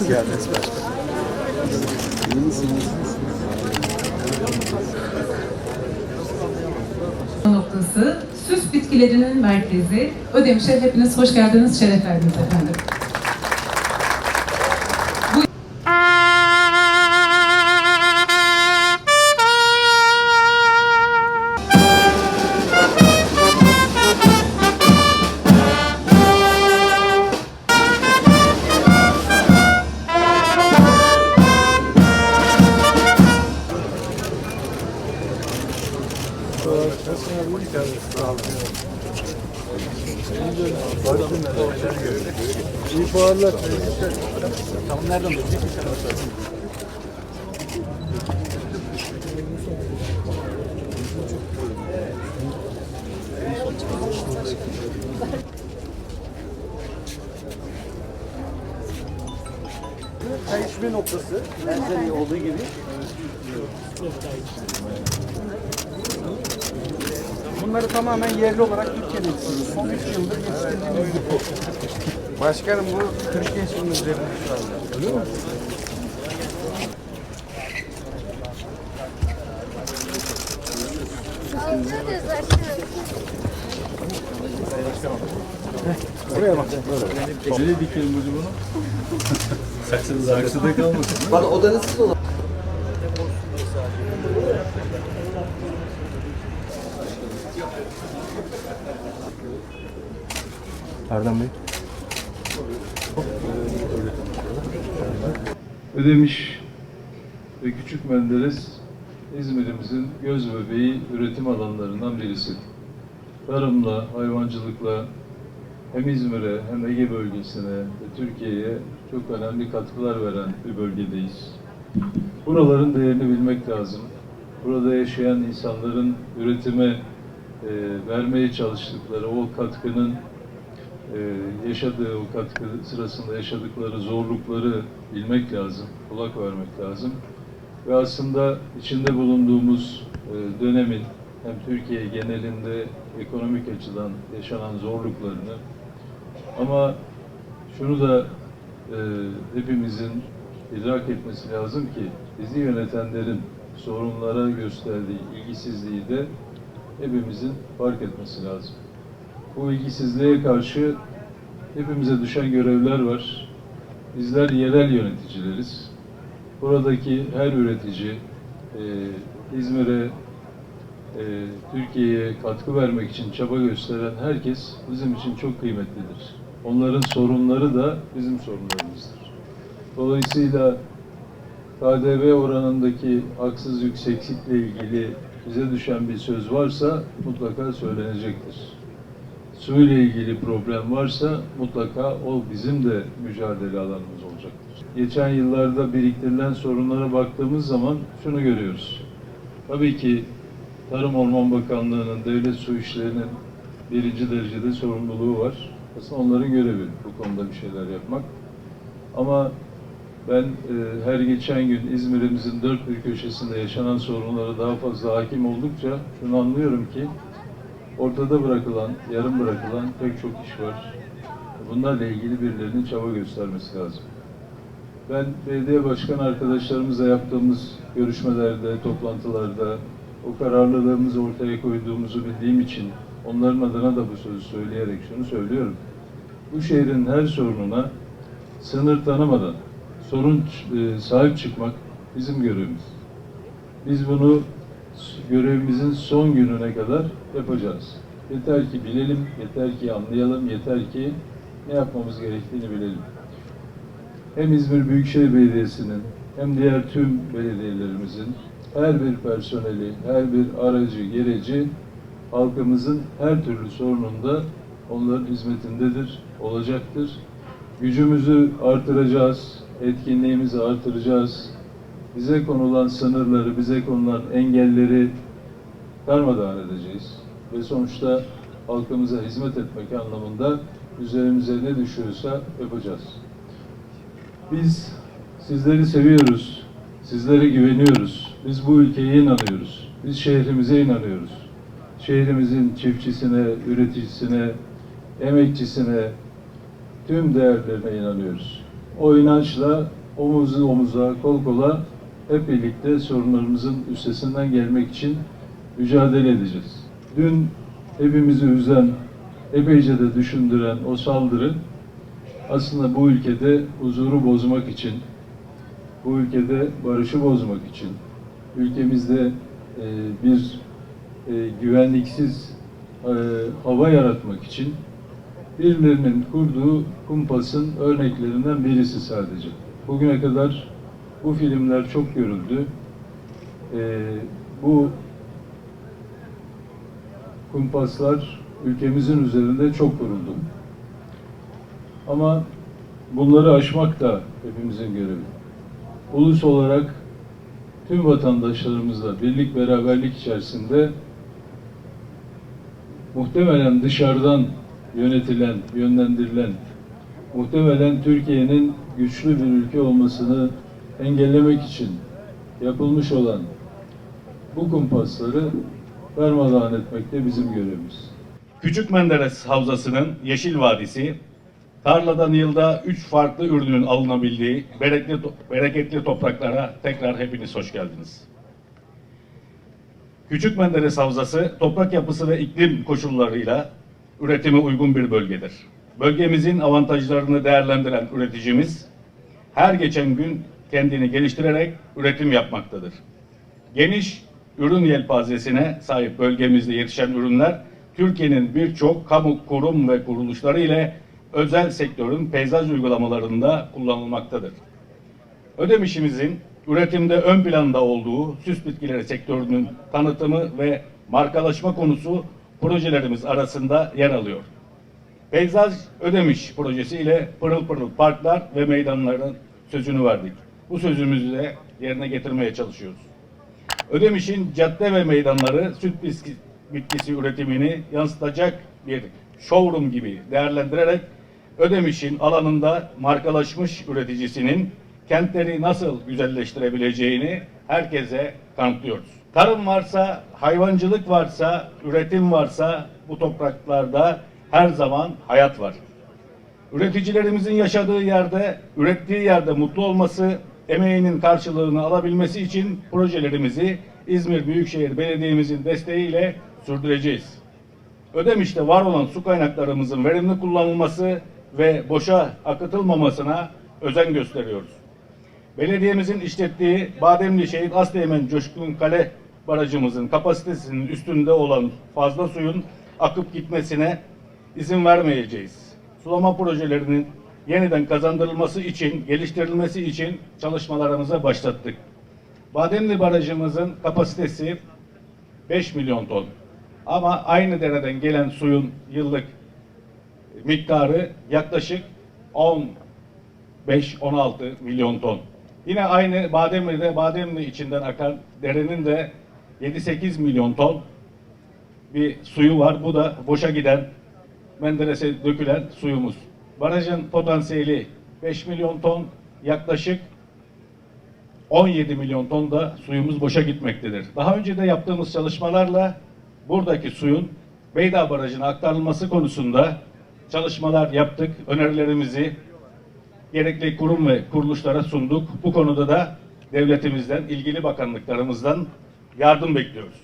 Hoş geldiniz başkanım. İyi misiniz? noktası, süs bitkilerinin merkezi. Ödemiş'e hepiniz hoş geldiniz, şeref verdiniz efendim. İyi fuarlar. Kayışma noktası benzeri olduğu gibi Bunları tamamen yerli olarak Türkiye'de yetiştiriyoruz. Son 3 yıldır yetiştirdiğimiz bir Başkanım bu 40 yaşının üzerinde şu anda. Öyle mi? Buraya bak. Böyle. Nereye dikelim onu? Saksıda, saksıda kalmasın. Bana odanızsız olan Erdem Bey. Ödemiş ve Küçük Menderes İzmir'imizin göz bebeği üretim alanlarından birisi. Tarımla, hayvancılıkla hem İzmir'e hem Ege bölgesine ve Türkiye'ye çok önemli katkılar veren bir bölgedeyiz. Buraların değerini bilmek lazım. Burada yaşayan insanların üretime e, vermeye çalıştıkları o katkının e, yaşadığı o katkı sırasında yaşadıkları zorlukları bilmek lazım, kulak vermek lazım. Ve aslında içinde bulunduğumuz e, dönemin hem Türkiye genelinde ekonomik açıdan yaşanan zorluklarını ama şunu da e, hepimizin idrak etmesi lazım ki bizi yönetenlerin sorunlara gösterdiği ilgisizliği de hepimizin fark etmesi lazım. Bu ilgisizliğe karşı hepimize düşen görevler var. Bizler yerel yöneticileriz. Buradaki her üretici e, İzmir'e, e, Türkiye'ye katkı vermek için çaba gösteren herkes bizim için çok kıymetlidir. Onların sorunları da bizim sorunlarımızdır. Dolayısıyla KDV oranındaki haksız yükseklikle ilgili bize düşen bir söz varsa mutlaka söylenecektir. Su ile ilgili problem varsa mutlaka o bizim de mücadele alanımız olacaktır. Geçen yıllarda biriktirilen sorunlara baktığımız zaman şunu görüyoruz. Tabii ki Tarım Orman Bakanlığı'nın devlet su işlerinin birinci derecede sorumluluğu var. Aslında onların görevi bu konuda bir şeyler yapmak. Ama ben e, her geçen gün İzmir'imizin dört bir köşesinde yaşanan sorunlara daha fazla hakim oldukça şunu anlıyorum ki ortada bırakılan, yarım bırakılan pek çok iş var. Bunlarla ilgili birilerinin çaba göstermesi lazım. Ben belediye başkan arkadaşlarımızla yaptığımız görüşmelerde, toplantılarda o kararlılığımızı ortaya koyduğumuzu bildiğim için onların adına da bu sözü söyleyerek şunu söylüyorum. Bu şehrin her sorununa sınır tanımadan sorun e, sahip çıkmak bizim görevimiz. Biz bunu görevimizin son gününe kadar yapacağız. Yeter ki bilelim, yeter ki anlayalım, yeter ki ne yapmamız gerektiğini bilelim. Hem İzmir Büyükşehir Belediyesi'nin hem diğer tüm belediyelerimizin her bir personeli, her bir aracı, gereci halkımızın her türlü sorununda onların hizmetindedir, olacaktır. Gücümüzü artıracağız, etkinliğimizi artıracağız. Bize konulan sınırları, bize konulan engelleri darmadağın edeceğiz. Ve sonuçta halkımıza hizmet etmek anlamında üzerimize ne düşüyorsa yapacağız. Biz sizleri seviyoruz, sizlere güveniyoruz. Biz bu ülkeye inanıyoruz. Biz şehrimize inanıyoruz. Şehrimizin çiftçisine, üreticisine, emekçisine, tüm değerlerine inanıyoruz. o inançla omuz omuza, kol kola hep birlikte sorunlarımızın üstesinden gelmek için mücadele edeceğiz. Dün hepimizi üzen, epeyce de düşündüren o saldırı aslında bu ülkede huzuru bozmak için, bu ülkede barışı bozmak için, ülkemizde e, bir e, güvenliksiz e, hava yaratmak için birilerinin kurduğu kumpasın örneklerinden birisi sadece. Bugüne kadar bu filmler çok görüldü. E, bu kumpaslar ülkemizin üzerinde çok kuruldu. Ama bunları aşmak da hepimizin görevi. Ulus olarak tüm vatandaşlarımızla birlik beraberlik içerisinde muhtemelen dışarıdan yönetilen, yönlendirilen, muhtemelen Türkiye'nin güçlü bir ülke olmasını engellemek için yapılmış olan bu kumpasları darmadağın etmek de bizim görevimiz. Küçük Menderes Havzası'nın Yeşil Vadisi, tarladan yılda üç farklı ürünün alınabildiği bereketli, bereketli topraklara tekrar hepiniz hoş geldiniz. Küçük Menderes Havzası toprak yapısı ve iklim koşullarıyla üretime uygun bir bölgedir. Bölgemizin avantajlarını değerlendiren üreticimiz her geçen gün kendini geliştirerek üretim yapmaktadır. Geniş ürün yelpazesine sahip bölgemizde yetişen ürünler Türkiye'nin birçok kamu kurum ve kuruluşları ile özel sektörün peyzaj uygulamalarında kullanılmaktadır. Ödemişimizin üretimde ön planda olduğu süs bitkileri sektörünün tanıtımı ve markalaşma konusu projelerimiz arasında yer alıyor. Peyzaj Ödemiş projesi ile pırıl pırıl parklar ve meydanların sözünü verdik. Bu sözümüzü de yerine getirmeye çalışıyoruz. Ödemiş'in cadde ve meydanları süt biski- bitkisi üretimini yansıtacak bir showroom gibi değerlendirerek Ödemiş'in alanında markalaşmış üreticisinin kentleri nasıl güzelleştirebileceğini herkese kanıtlıyoruz. Tarım varsa, hayvancılık varsa, üretim varsa bu topraklarda her zaman hayat var. Üreticilerimizin yaşadığı yerde, ürettiği yerde mutlu olması, emeğinin karşılığını alabilmesi için projelerimizi İzmir Büyükşehir Belediye'mizin desteğiyle sürdüreceğiz. Ödemiş'te var olan su kaynaklarımızın verimli kullanılması ve boşa akıtılmamasına özen gösteriyoruz. Belediyemizin işlettiği Bademli Şehit Asleğmen Coşkun Kale barajımızın kapasitesinin üstünde olan fazla suyun akıp gitmesine izin vermeyeceğiz. Sulama projelerinin yeniden kazandırılması için, geliştirilmesi için çalışmalarımıza başlattık. Bademli Barajımızın kapasitesi 5 milyon ton. Ama aynı dereden gelen suyun yıllık miktarı yaklaşık 15-16 milyon ton. Yine aynı Bademli'de Bademli içinden akan derenin de 7-8 milyon ton bir suyu var. Bu da boşa giden Menderes'e dökülen suyumuz. Barajın potansiyeli 5 milyon ton yaklaşık 17 milyon ton da suyumuz boşa gitmektedir. Daha önce de yaptığımız çalışmalarla buradaki suyun Beydağ Barajı'na aktarılması konusunda çalışmalar yaptık. Önerilerimizi gerekli kurum ve kuruluşlara sunduk. Bu konuda da devletimizden, ilgili bakanlıklarımızdan yardım bekliyoruz.